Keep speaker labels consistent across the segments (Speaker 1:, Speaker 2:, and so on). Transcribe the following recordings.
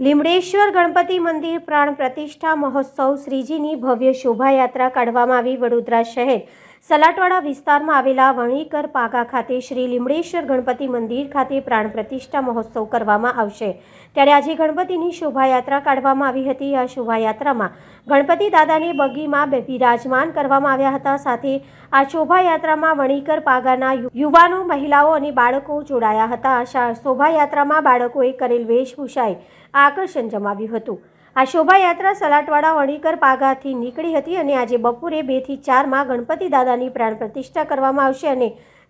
Speaker 1: લીમડેશ્વર ગણપતિ મંદિર પ્રાણ પ્રતિષ્ઠા મહોત્સવ શ્રીજીની ભવ્ય શોભાયાત્રા કાઢવામાં આવી વડોદરા શહેર. સલાટવાડા વિસ્તારમાં આવેલા વણીકર પાગા ખાતે શ્રી લીમડેશ્વર ગણપતિ મંદિર ખાતે પ્રાણ પ્રતિષ્ઠા મહોત્સવ કરવામાં આવશે. ત્યારે આજે ગણપતિની શોભાયાત્રા કાઢવામાં આવી હતી. આ શોભાયાત્રામાં ગણપતિ દાદાને બગીમાં બિરાજમાન કરવામાં આવ્યા હતા. સાથે આ શોભાયાત્રામાં વણીકર પાગાના યુવાનો, મહિલાઓ અને બાળકો જોડાયા હતા. આ શોભાયાત્રામાં બાળકોએ કરેલ વેશભૂષાએ આકર્ષણ જમાવ્યું હતું. આ શોભાયાત્રા સલાટવાડા વણીકર પાગાથી નીકળી હતી અને આજે બપોરે બેથી ચારમાં ગણપતિ દાદાની પ્રાણ પ્રતિષ્ઠા કરવામાં આવશે અને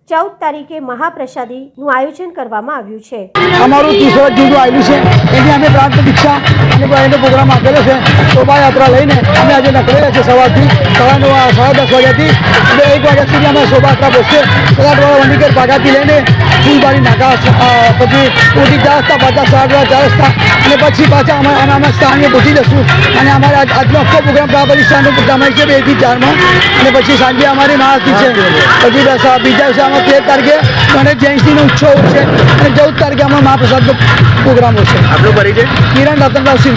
Speaker 1: ચૌદ તારીખે મહાપ્રસાદીનું આયોજન કરવામાં આવ્યું છે.
Speaker 2: અમારું ત્રીસ વર્ષ આવ્યું છે. એની અમે પ્રાંત દીક્ષા અને એનો પ્રોગ્રામ આપેલો છે. શોભાયાત્રા લઈને અમે આજે નીકળેલા છે સવારથી. સવાર સાડા દસ વાગ્યાથી અને એક વાગ્યા સુધી અમે શોભાયાત્રા બસશે સલાટવાળા વંડીકર બાગાથી લઈને ફૂલબારી નાગા પછી ઉડી જાસ્તા બધા સાડા ચાર અને પછી પાછા અમે અમે અમે સ્થાને પહોંચી જશું. અને અમારે આજ- આજનો આખો પ્રોગ્રામ બાબરી સ્થાનનો પ્રોગ્રામ છે બેથી ચારમાં અને પછી સાંજે અમારી મહાઆરતી છે. પછી બીજા દિવસે તેર તારીખે ગણેશ જયંતિનો ઉત્સવ છે. અને ચૌદ તારીખે અમારો મહાપ્રસાદનો પ્રોગ્રામ છે.
Speaker 3: આપણો પરિચય?
Speaker 2: કિરણ રતનરાવ સિંહ